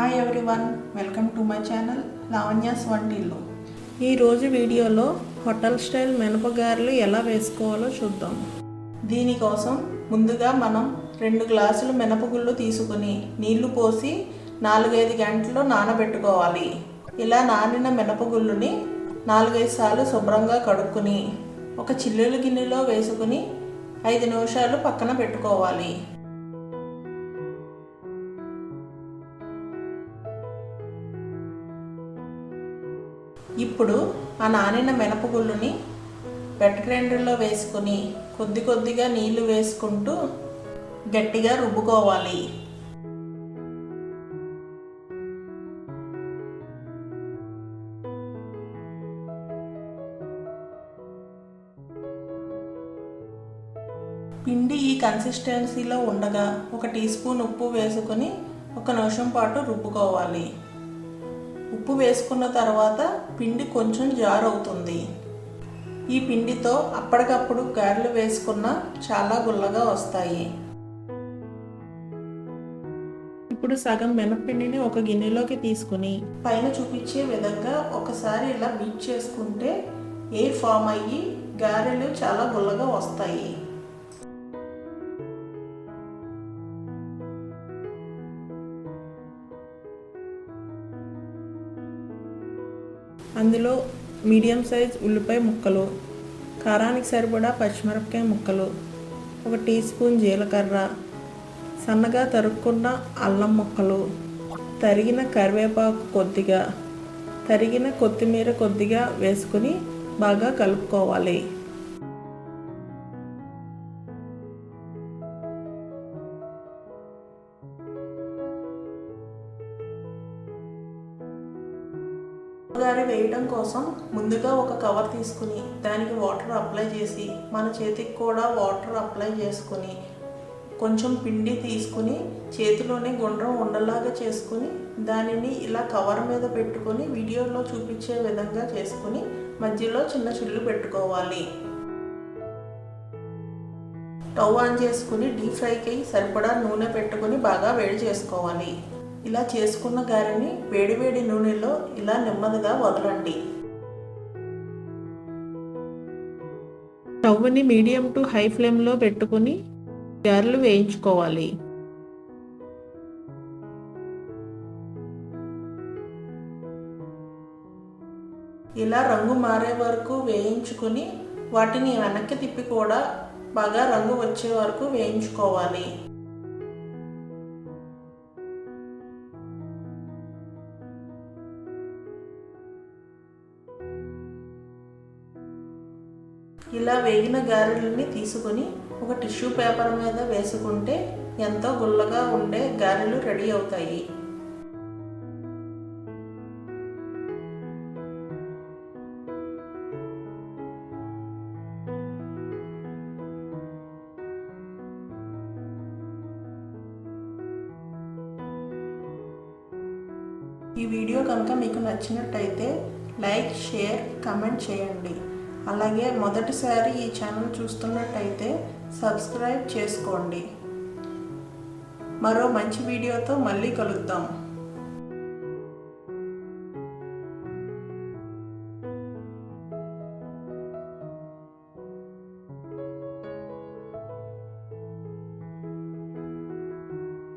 Hi everyone welcome to my channel Lavanya's వంటిల్లు ఈరోజు వీడియోలో హోటల్ స్టైల్ మినపగారెలు ఎలా వేసుకోవాలో చూద్దాం. దీనికోసం ముందుగా మనం రెండు గ్లాసులు మినపగుళ్ళు తీసుకుని నీళ్ళు పోసి నాలుగైదు గంటలు నానబెట్టుకోవాలి. ఇలా నానిన మినపగుళ్ళుని నాలుగైదు సార్లు శుభ్రంగా కడుక్కుని ఒక చిల్లుల గిన్నెలో వేసుకుని ఐదు నిమిషాలు పక్కన పెట్టుకోవాలి. ఇప్పుడు ఆ నానిన మినపగుళ్ళుని వెట్ గ్రైండర్లో వేసుకుని కొద్ది కొద్దిగా నీళ్ళు వేసుకుంటూ గట్టిగా రుబ్బుకోవాలి. పిండి ఈ కన్సిస్టెన్సీలో ఉండగా ఒక టీ స్పూన్ ఉప్పు వేసుకొని ఒక నిమిషం పాటు రుబ్బుకోవాలి. ఉప్పు వేసుకున్న తర్వాత పిండి కొంచెం జారు అవుతుంది ఈ పిండితో అప్పటికప్పుడు గారెలు వేసుకున్న చాలా గుల్లగా వస్తాయి. ఇప్పుడు సగం మినప్పిండిని ఒక గిన్నెలోకి తీసుకుని పైన చూపించే విధంగా ఒకసారి ఇలా బీట్ చేసుకుంటే ఎయిర్ ఫామ్ అయ్యి గారెలు చాలా గుల్లగా వస్తాయి. అందులో మీడియం సైజ్ ఉల్లిపాయ ముక్కలు కారానికి సరిపడా పచ్చిమిరపకాయ ముక్కలు ఒక టీ స్పూన్ జీలకర్ర సన్నగా తరుక్కున్న అల్లం ముక్కలు తరిగిన కరివేపాకు కొద్దిగా తరిగిన కొత్తిమీర కొద్దిగా వేసుకుని బాగా కలుపుకోవాలి. గారి వేయడం కోసం ముందుగా ఒక కవర్ తీసుకుని దానికి వాటర్ అప్లై చేసి మన చేతికి కూడా వాటర్ అప్లై చేసుకుని కొంచెం పిండి తీసుకుని చేతిలోనే గుండ్రం ఉండలాగా చేసుకుని దానిని ఇలా కవర్ మీద పెట్టుకొని వీడియోలో చూపించే విధంగా చేసుకుని మధ్యలో చిన్న చిల్లు పెట్టుకోవాలి. స్టవ్ ఆన్ చేసుకుని డీప్ ఫ్రైకి సరిపడా నూనె పెట్టుకుని బాగా వేడి చేసుకోవాలి. ఇలా చేసుకున్న గారెని వేడివేడి నూనెలో ఇలా నెమ్మదిగా వదలండి. స్టవ్ని మీడియం టు హై ఫ్లేమ్లో పెట్టుకుని గారెలు వేయించుకోవాలి. ఇలా రంగు మారే వరకు వేయించుకుని వాటిని వెనక్కి తిప్పి కూడా బాగా రంగు వచ్చే వరకు వేయించుకోవాలి. ఇలా వేగిన గారెలని తీసుకొని ఒక టిష్యూ పేపర్ మీద వేసుకుంటే ఎంతో గుల్లగా ఉండే గారెలు రెడీ అవుతాయి. ఈ వీడియో కనుక మీకు నచ్చినట్టయితే లైక్ షేర్ కమెంట్ చేయండి. అలాగే మొదటిసారి ఈ ఛానల్ చూస్తున్నట్టయితే సబ్స్క్రైబ్ చేసుకోండి. మరో మంచి వీడియోతో మళ్ళీ కలుద్దాం.